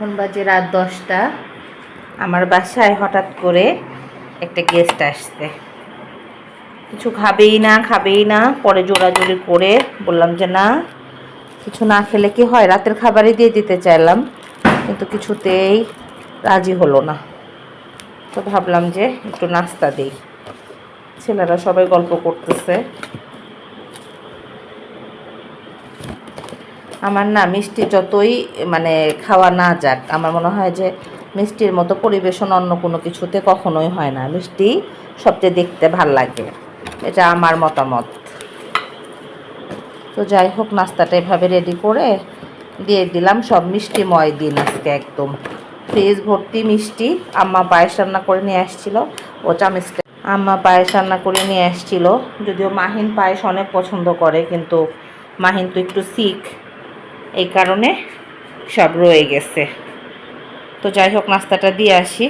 এখন বাজে রাত দশটা। আমার বাসায় হঠাৎ করে একটা গেস্ট আসছে। কিছু খাবেই না খাবেই না, পরে জোরাজোরি করে বললাম যে না, কিছু না খেলে কি হয়? রাতের খাবারই দিয়ে দিতে চাইলাম, কিন্তু কিছুতেই রাজি হলো না। তো ভাবলাম যে একটু নাস্তা দিই। ছেলেরা সবাই গল্প করতেছে। আমার না মিষ্টি যতই মানে খাওয়া না যাক, আমার মনে হয় যে মিষ্টির মতো পরিবেশন অন্য কোনো কিছুতে কখনোই হয় না। মিষ্টি সবচেয়ে দেখতে ভালো লাগে। এটা আমার মতামত। তো যাই হোক, নাস্তাটা এভাবে রেডি করে দিয়ে দিলাম। সব মিষ্টিময় দিন আজকে একদম। ফ্রিজ ভর্তি মিষ্টি আম্মা পায়েস রান্না করে নিয়ে আসছিল। ও চামিচটা আম্মা পায়েস রান্না করে নিয়ে আসছিল। যদিও মাহিন পায়েস অনেক পছন্দ করে, কিন্তু মাহিন তো একটু শিখ। এই কারণে সব রয়ে গেছে। তো যাই হোক, নাস্তাটা দিয়ে আসি।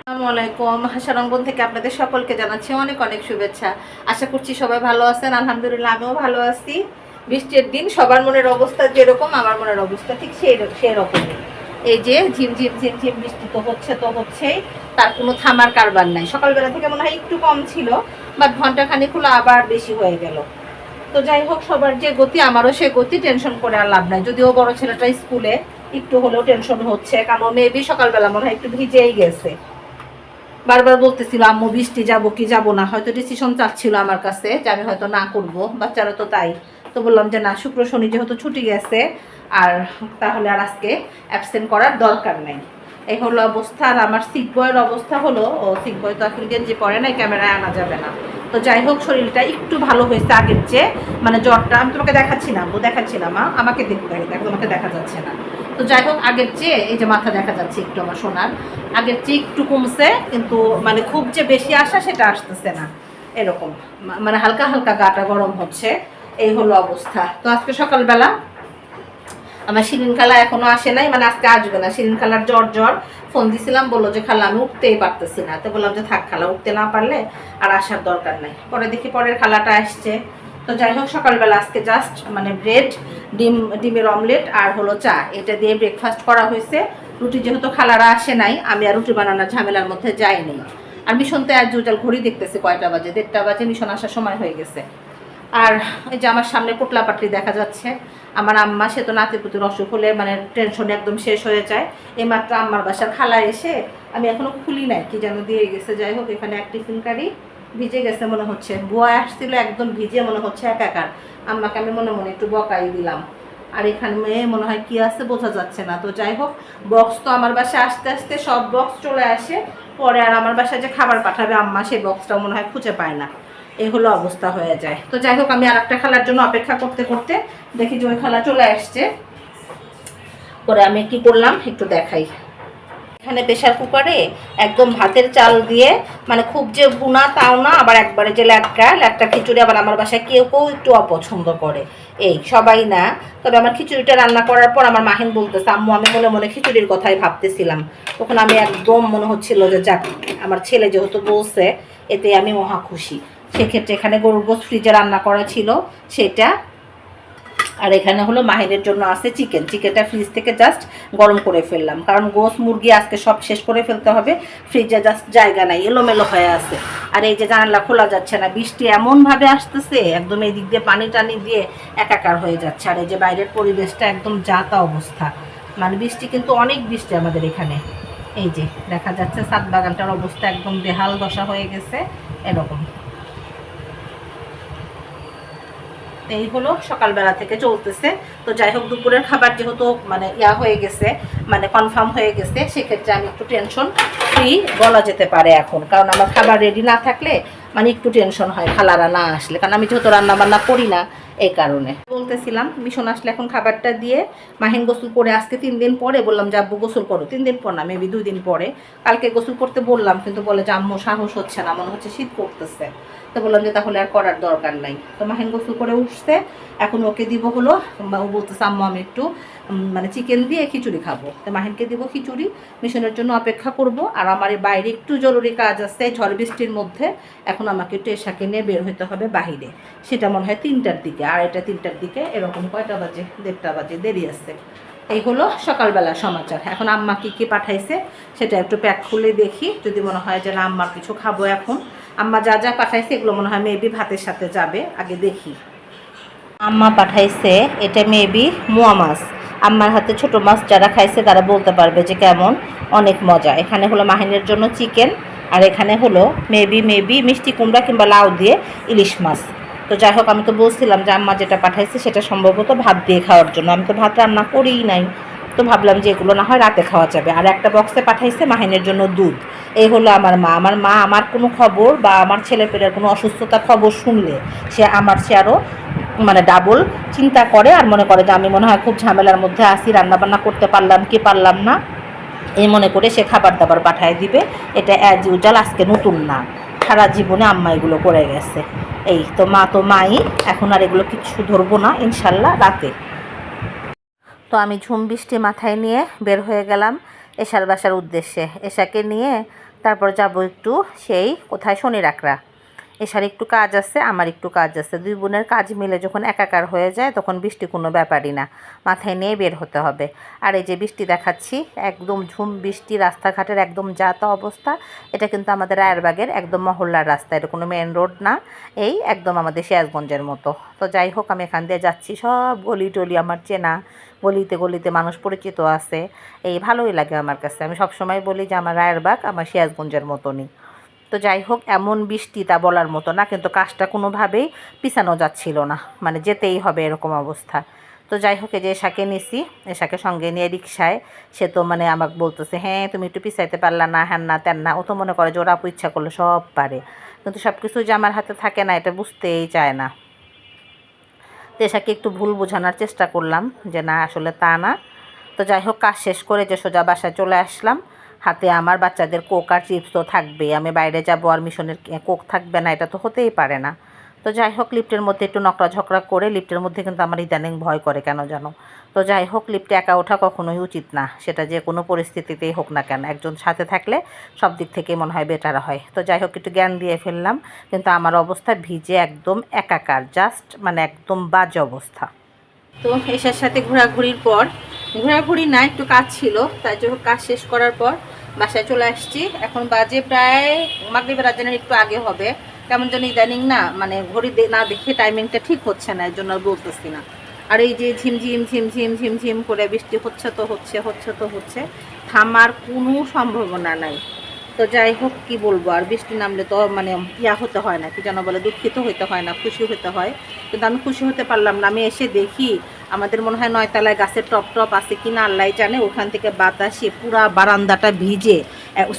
আসসালামু আলাইকুম। হাসারঙ্গন থেকে আপনাদের সকলকে জানাচ্ছি অনেক অনেক শুভেচ্ছা। আশা করছি সবাই ভালো আছেন। আলহামদুলিল্লাহ, আমিও ভালো আছি। বৃষ্টির দিন সবার মনের অবস্থা যেরকম, আমার মনের অবস্থা ঠিক সেই সেই রকমই এই যে ঝিমঝিম ঝিমঝিম বৃষ্টি তো হচ্ছে, তো হচ্ছেই। তার কোনো থামার কারবার নাই। সকালবেলা থেকে মনে হয় একটু কম ছিল, বাট ঘণ্টা খানিক হলো আবার বেশি হয়ে গেল। তো যাই হোক, সবার যে গতি, আমারও সে গতি, টেনশন করে আর লাভ নাই। যদিও বড় ছেলেটা স্কুলে একটু হলেও টেনশন হচ্ছে, কারণ মেবি সকালবেলা মনে হয় একটু ভিজেই গেছে। বারবার বলতেছিল, আম্মু, বৃষ্টি যাব কি যাব না? হয়তো ডিসিশন চাচ্ছিল আমার কাছে যে আমি হয়তো না করব, বাচ্চারা তো তাই। তো বললাম যে, না, শুক্র শনি যেহেতু ছুটি গেছে, আর তাহলে আর আজকে অ্যাবসেন্ট করার দরকার নেই। এই হলো অবস্থা, আর আমার সিক বয়ের অবস্থা হলো, ও সিক বয় তো এখন গেঞ্জি পরে নাই, ক্যামেরায় আনা যাবে না। তো যাই হোক, শরীরটা একটু ভালো হয়েছে আগের চেয়ে। মানে জ্বরটা, আমি তোমাকে দেখাচ্ছি না ও দেখাচ্ছিলাম মা। আমাকে দেখতে দেখো, তোমাকে দেখা যাচ্ছে না। তো যাই হোক, আগের চেয়ে, এই যে মাথা দেখা যাচ্ছে একটু আমার সোনার, আগের চেয়ে একটু কমছে, কিন্তু মানে খুব যে বেশি আসা সেটা আসতেছে না, এরকম। মানে হালকা হালকা গাটা গরম হচ্ছে, এই হলো অবস্থা। তো আজকে সকালবেলা আমার শিরিন খালা এখনও আসে নাই মানে আজকে আসবে না। শিরিন খালার জ্বর জ্বর। ফোন দিছিলাম, বলল যে, খালা, আমি উঠতেই পারতেছি না। তো বললাম যে, থাক খালা, উঠতে না পারলে আর আসার দরকার নাই। পরে দেখি পরের খালাটা আসছে। তো যাই হোক, সকালবেলা আজকে জাস্ট মানে ব্রেড, ডিম, ডিমের অমলেট আর হলো চা। এটা দিয়ে ব্রেকফাস্ট করা হয়েছে। রুটি যেহেতু খালারা আসে নাই, আমি আর রুটি বানানোর ঝামেলার মধ্যে যাইনি আর মিশন তো আজ জুজাল ঘড়ি দেখতেছে কয়টা বাজে? দেড়টা বাজে, মিশন আসার সময় হয়ে গেছে। আর এই যে আমার সামনে পোটলা পাটলি দেখা যাচ্ছে। আমার আম্মা, সে তো নাতিপুতির অসুখ হলে মানে টেনশন একদম শেষ হয়ে যায়। এইমাত্র আম্মার বাসার খালা এসে আমি এখনও খুলি নাই, কি যেন দিয়ে গেছে, যাই হোক, এখানে এক টিফিন কারি ভিজে গেছে মনে হচ্ছে। বুয়া আসছিল একদম ভিজে মনে হচ্ছে একাকার। আম্মাকে আমি মনে মনে একটু বকাই দিলাম। আর এখানে মেয়ে মনে হয় কি আছে বোঝা যাচ্ছে না। তো যাই হোক বক্স তো আমার বাসায় আস্তে আস্তে সব বক্স চলে আসে। পরে আর আমার বাসায় যে খাবার পাঠাবে আম্মা, সেই বক্সটাও মনে হয় খুঁজে পায় না। এই হলো অবস্থা হয়ে যায়। তো যাই হোক, আমি আর একটা খালার জন্য অপেক্ষা করতে করতে দেখি যে ওই খালা চলে আসছে। পরে আমি কি করলাম, একটু দেখাই। এখানে প্রেশার কুকারে একদম ভাতের চাল দিয়ে মানে খুব যে বুনা তাও না, আবার একবারে যে ল্যাটকা ল্যাটকা খিচুড়ি আবার আমার বাসায় কেউ কেউ একটু অপছন্দ করে। এই, সবাই না। তবে আমার খিচুড়িটা রান্না করার পর আমার মাহিন বলতেছে, আম্মু, আমি মনে মনে খিচুড়ির কথাই ভাবতেছিলাম। তখন আমি একদম মনে হচ্ছিল যে, যাক, আমার ছেলে যেহেতু বলছে, এতে আমি মহা খুশি। সেক্ষেত্রে এখানে গরুর গোস ফ্রিজে রান্না করা ছিল, সেটা। আর এখানে হলো মাহিরের জন্য আছে চিকেন। চিকেনটা ফ্রিজ থেকে জাস্ট গরম করে ফেললাম। কারণ গোস মুরগি আজকে সব শেষ করে ফেলতে হবে। ফ্রিজে জাস্ট জায়গা নাই, এলোমেলো হয়ে আছে। আর এই যে জানালা খোলা যাচ্ছে না, বৃষ্টি এমনভাবে আসতেছে, একদম এই দিক দিয়ে পানি টানি দিয়ে একাকার হয়ে যাচ্ছে। আর এই যে বাইরের পরিবেশটা একদম যাতা অবস্থা। মানে বৃষ্টি কিন্তু অনেক বৃষ্টি আমাদের এখানে। এই যে দেখা যাচ্ছে সাত বাগানটার অবস্থা একদম বেহাল দশা হয়ে গেছে, এরকম। এই হলো সকালবেলা থেকে চলতেছে। তো যাই হোক, দুপুরের খাবার যেহেতু মানে ইয়া হয়ে গেছে মানে কনফার্ম হয়ে গেছে, সেক্ষেত্রে আমি একটু টেনশন ফ্রি বলা যেতে পারে এখন। কারণ আমার খাবার রেডি না থাকলে মানে একটু টেনশন হয়, খালারা না আসলে। কারণ আমি যেহেতু রান্নাবান্না করি না, এই কারণে। বলতেছিলাম মিশন আসলে এখন খাবারটা দিয়ে মাহিন গোসল করে আজকে তিন দিন পরে বললাম যে, আব্বু, গোসল করো। তিন দিন পর না মেবি দুই দিন পরে। কালকে গোসল করতে বললাম, কিন্তু বলে যে, আম্মু, সাহস হচ্ছে না, মনে হচ্ছে শীত করতেছে। তো বললাম যে তাহলে আর করার দরকার নাই। তো মাহিন গোসল করে উঠছে, এখন ওকে দিব হলো ও বলতেছে, আম্মু, আমি একটু মানে চিকেন দিয়ে খিচুড়ি খাব। তো মাহিনকে দিব খিচুড়ি, মিশনের জন্য অপেক্ষা করব। আর আমার এই বাইরে একটু জরুরি কাজ আছে, ঝড় বৃষ্টির মধ্যে, এখন আমাকে একটু এসাকে নিয়ে বের হতে হবে বাহিরে। সেটা মনে হয় তিনটার দিকে আর এটা তিনটার দিকে, এরকম কয়টা বাজে, দেড়টা বাজে, দেরি আছে। এই হলো সকালবেলা সমাচার। এখন আম্মা কি কি পাঠাইছে সেটা একটু প্যাক খুলে দেখি। যদি মনে হয় যে না, আম্মার কিছু খাব এখন। আম্মা যা যা পাঠাইছে এগুলো মনে হয় মেবি ভাতের সাথে যাবে, আগে দেখি। আম্মা পাঠাইছে, এটা মেবি মোয়া মাছ। আম্মার হাতে ছোট মাছ যারা খাইছে তারা বলতে পারবে যে কেমন, অনেক মজা। এখানে হলো মাহিনের জন্য চিকেন আর এখানে হলো মেবি মেবি মিষ্টি কুমড়া কিংবা লাউ দিয়ে ইলিশ মাছ। তো যাই হোক, আমি তো বলছিলাম যে আম্মা যেটা পাঠাইছে সেটা সম্ভবত ভাত দিয়ে খাওয়ার জন্য। আমি তো ভাত রান্না করিই নাই। তো ভাবলাম যে এগুলো না হয় রাতে খাওয়া যাবে। আর একটা বক্সে পাঠাইছে মাহিনের জন্য দুধ। এই হলো আমার মা। আমার মা আমার কোনো খবর বা আমার ছেলেপেলের কোনো অসুস্থতার খবর শুনলে সে আমার সে আরও মানে ডাবল চিন্তা করে আর মনে করে যে আমি মনে হয় খুব ঝামেলার মধ্যে আসি রান্নাবান্না করতে পারলাম কি পারলাম না। এই মনে করে সে খাবার দাবার পাঠায় দিবে। এটা অ্যাজ ইউজাল আজকে নতুন না। সারা জীবনে আম্মা এগুলো করে গেছে। এই তো মা তো মাই, এখন আর এগুলো কিছু ধরবো না, ইনশাল্লাহ, রাতে। তো আমি ঝুম বৃষ্টি মাথায় নিয়ে বের হয়ে গেলাম এশার বাসার উদ্দেশ্যে। এশাকে নিয়ে তারপর যাব একটু সেই কোথায় শনি রাখরা। এশার একটু কাজ আছে, আমার একটু কাজ আছে। দুই বোনের কাজ মিলে যখন একাকার হয়ে যায়, তখন বৃষ্টি কোনো ব্যাপারই না। মাথায় নিয়ে বের হতে হবে। আর এই যে বৃষ্টি দেখাচ্ছি, একদম ঝুম বৃষ্টি, রাস্তাঘাটের একদম যাতা অবস্থা, এটা কিন্তু আমাদের রায়েরবাগের একদম মহল্লার রাস্তা। এটা কোনো মেন রোড না, এই একদম আমাদের সিরাজগঞ্জের মতো। তো যাই হোক, আমি এখান দিয়ে যাচ্ছি। সব গলি টলি আমার চেনা। গলিতে গলিতে মানুষ পরিচিত আছে। এই ভালোই লাগে আমার কাছে। আমি সবসময় বলি যে, আমার রায়েরবাগ আমার সিরাজগঞ্জের মতনই। তো যাই হোক, এমন বৃষ্টি তা বলার মতো না, কিন্তু কাজটা কোনোভাবেই পিছানো যাচ্ছিল না। মানে যেতেই হবে এরকম অবস্থা। তো যাই হোক যে এশাকে নিছি, এশাকে সঙ্গে নিয়ে রিক্সায় সে তো মানে আমাকে বলতেছে হ্যাঁ তুমি একটু পিছাইতে পারলা না, হ্যান না তেন না। ও তো মনে করে যে ওরা ইচ্ছা করলে সব পারে। কিন্তু সব কিছু যে আমার হাতে থাকে না, এটা বুঝতেই চায় না। তো এশাকে একটু ভুল বোঝানোর চেষ্টা করলাম যে না, আসলে তা না। তো যাই হোক, কাজ শেষ করে যে সোজা বাসায় চলে আসলাম। হাতে আমার বাচ্চাদের কোক আর চিপস তো থাকবেই। আমি বাইরে যাব আর মিশনের কোক থাকবে না, এটা তো হতেই পারে না। তো যাই হোক, লিফ্টের মধ্যে একটু নকরা ঝকরা করে লিফ্টের মধ্যে কিন্তু আমার ইদানিং ভয় করে কেন জানো? তো যাই হোক, লিফ্টে একা ওঠা কখনোই উচিত না। সেটা যে কোনো পরিস্থিতিতেই হোক না কেন, একজন সাথে থাকলে সব দিক থেকে মনে হয় বেটার হয়। তো যাই হোক, একটু জ্ঞান দিয়ে ফেললাম, কিন্তু আমার অবস্থা ভিজে একদম একাকার জাস্ট মানে একদম বাজে অবস্থা। তো এসার সাথে ঘোরাঘুরির পর, ঘোরাঘুরি না, একটু কাজ ছিল, তাই জন্য কাজ শেষ করার পর বাসায় চলে আসছি। এখন বাজে প্রায় মাগরিবের আজানের একটু আগে হবে। কেমন যেন ইদানিং না মানে ঘড়ি না দেখে টাইমিংটা ঠিক হচ্ছে না এর জন্য বলতেছি না। আর এই যে ঝিমঝিম ঝিমঝিম ঝিমঝিম করে বৃষ্টি হচ্ছে তো হচ্ছে হচ্ছে তো হচ্ছে, থামার কোনো সম্ভাবনা নাই। তো যাই হোক, কি বলব, আর বৃষ্টি নামলে তো মানে ইয়া হতে হয় না, কি যেন বলে, দুঃখিত হতে হয় না, খুশি হতে হয়। কিন্তু আমি খুশি হতে পারলাম না, আমি এসে দেখি আমাদের মনে হয় নয়তলায় গাছের টপ টপ আছে কি না আল্লাহ জানে। ওখান থেকে বাতাসে পুরা বারান্দাটা ভিজে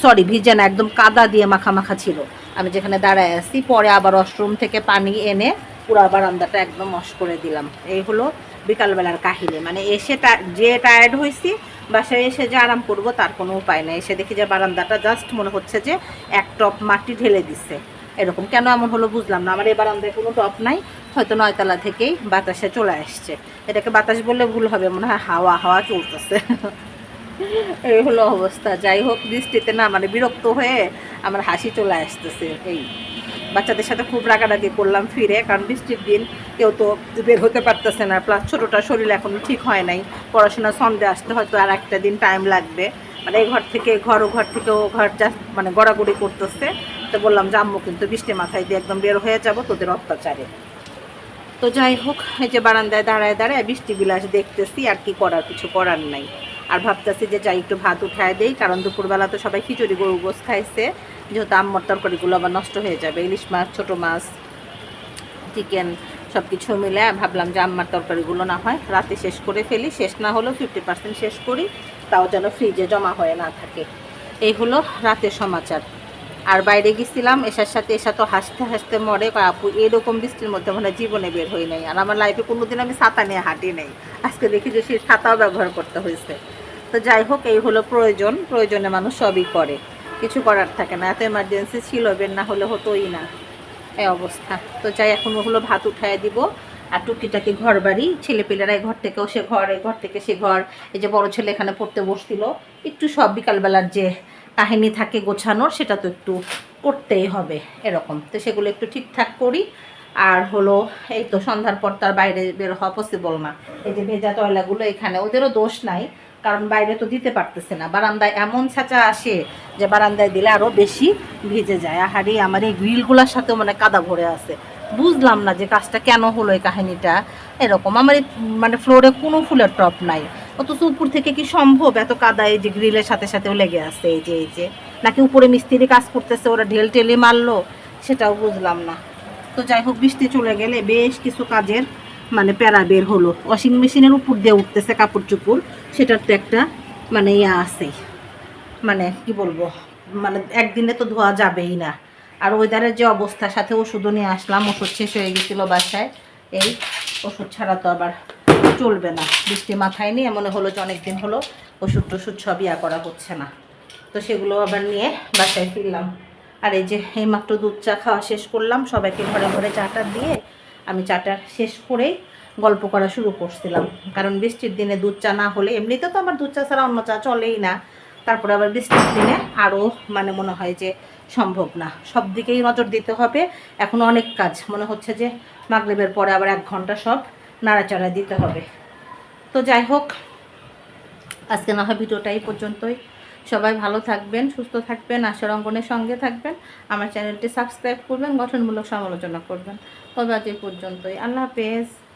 সরি ভিজে না, একদম কাদা দিয়ে মাখা মাখা ছিল। আমি যেখানে দাঁড়ায় আছি, পরে আবার ওয়াশরুম থেকে পানি এনে পুরা বারান্দাটা একদম অস করে দিলাম। এই হলো বিকালবেলার কাহিনী। মানে এসে যে টায়ার্ড হয়েছি বাসায় এসে যে আরাম করব তার কোনো উপায় নেই। এসে দেখি যে বারান্দাটা জাস্ট মনে হচ্ছে যে এক টপ মাটি ঢেলে দিচ্ছে এরকম। কেন এমন হলো বুঝলাম না। আমার এই বারান্দায় কোনো টপ নাই। হয়তো নয়তলা থেকেই বাতাসে চলে আসছে। এটাকে বাতাস বললে ভুল হবে, মনে হয় হাওয়া হাওয়া চলতেছে। এই হলো অবস্থা। যাই হোক, বৃষ্টিতে না মানে বিরক্ত হয়ে আমার হাসি চলে আসতেছে। এই বাচ্চাদের সাথে খুব রাগারাগি করলাম ফিরে, কারণ বৃষ্টির দিন কেউ তো বের হতে পারতেছে না। প্লাস ছোটোটা শরীর এখনও ঠিক হয় নাই। পড়াশোনা সন্ধে আসতে হয়তো আর একটা দিন টাইম লাগবে। মানে এই ঘর থেকে ঘর ও ঘর থেকে ও ঘর যা মানে গড়াগড়ি করতেছে। তো বললাম যে, আম্মু কিন্তু বৃষ্টি মাথায় দিয়ে একদম বের হয়ে যাব, তোদের অত্যাচারে। তো যাই হোক, এই যে বারান্দায় দাঁড়ায় দাঁড়ায় বৃষ্টি বিলাস দেখতেছি, আর কি করার? কিছু করার নাই। আর ভাবতেছি যে যাই একটু ভাত উঠায় দেই, কারণ দুপুরবেলা তো সবাই খিচুড়ি গরু গোস খাইছে। যেহেতু আম্মর তরকারিগুলো আবার নষ্ট হয়ে যাবে, ইলিশ মাছ, ছোটো মাছ, চিকেন সব কিছু মিলে ভাবলাম যে আম্মার তরকারিগুলো না হয় রাতে শেষ করে ফেলি। শেষ না হলেও ফিফটি পার্সেন্ট শেষ করি, তাও যেন ফ্রিজে জমা হয়ে না থাকে। এই হলো রাতের সমাচার। আর বাইরে গেছিলাম, এসার সাথে এসা তো হাসতে হাসতে মরে আপু এরকম বৃষ্টির মধ্যে মানে জীবনে বের হই নাই। আর আমার লাইফে কোনোদিন আমি ছাতা নিয়ে হাঁটি নাই। আজকে দেখি যে সে ছাতাও ব্যবহার করতে হয়েছে। তো যাই হোক, এই হলো প্রয়োজন। প্রয়োজনে মানুষ সবই করে। কিছু করার থাকে না। এত এমার্জেন্সি ছিল, বের না হলে হতোই না। এই অবস্থা। তো যাই, এখন হলো ভাত উঠায় দিব। আর টুকিটাকি ঘর বাড়ি ছেলেপেলেরা এই ঘর থেকেও সে ঘর ঘর থেকে সে ঘর। এই যে বড় ছেলে এখানে পড়তে বসছিল, একটু সব বিকালবেলার যে কাহিনী থাকে গোছানোর, সেটা তো একটু করতেই হবে এরকম। তো সেগুলো একটু ঠিকঠাক করি। আর হলো, এই তো সন্ধ্যার পর তার বাইরে বের হওয়া পসিবল না। এই যে ভেজা তয়লাগুলো এখানে, ওদেরও দোষ নাই, কারণ বাইরে তো দিতে পারতেছে না। বারান্দায় এমন ছাঁচা আসে যে বারান্দায় দিলে আরও বেশি ভিজে যায়। আহারি, আমার এই গ্রিলগুলোর সাথে মানে কাদা ভরে আছে। বুঝলাম না যে কাজটা কেন হলো এই কাহিনিটা। এরকম আমার মানে ফ্লোরে কোনো ফুলের টপ নাই। অথচ উপর থেকে কি সম্ভব? এত কাদা এই যে গ্রিলের সাথে সাথেও লেগে আছে এই যে এই যে। নাকি উপরে মিস্ত্রি কাজ করতেছে, ওরা ঢেল টেলে মারলো? সেটাও বুঝলাম না। তো যাই হোক, বৃষ্টি চলে গেলে বেশ কিছু কাজের মানে প্যারা বের হলো। ওয়াশিং মেশিনের উপর দিয়ে উঠতেছে কাপড় চুপড়। সেটার তো একটা মানে ইয়া আছেই। মানে কি বলব? মানে একদিনে তো ধোয়া যাবেই না। আর ওয়েদারের যে অবস্থার সাথে ওষুধও নিয়ে আসলাম, ওষুধ শেষ হয়ে গেছিল বাসায়। এই ওষুধ ছাড়া তো আবার চলবে না, বৃষ্টি মাথায় নিয়ে মনে হলো যে অনেক দিন হলো ওষুধ টষুধ সব ইয়া করা হচ্ছে না। তো সেগুলো আবার নিয়ে বাসায় ফিরলাম। আর এই যে এইমাত্র দুধ চা খাওয়া শেষ করলাম, সবাইকে ঘরে ঘরে চাটা দিয়ে আমি চাটা শেষ করেই গল্প করা শুরু করছিলাম। কারণ বৃষ্টির দিনে দুধ চা না হলে, এমনিতে তো আমার দুধ চা ছাড়া অন্য চা চলেই না। তারপরে আবার বৃষ্টির দিনে আরও মানে মনে হয় যে সম্ভব না। সব দিকেই নজর দিতে হবে। এখন অনেক কাজ। মনে হচ্ছে যে মাগরিবের পরে আবার এক ঘণ্টা সব নাড়াচাড়া দিতে হবে। তো যাই হোক, আজকে না হয় ভিডিওটা এই পর্যন্তই। সবাই ভালো থাকবেন, সুস্থ থাকবেন, আশার অঙ্গনের সঙ্গে থাকবেন। আমার চ্যানেলটি সাবস্ক্রাইব করবেন, গঠনমূলক সমালোচনা করবেন। তবে আজ এই পর্যন্তই। আল্লাহ হাফেজ।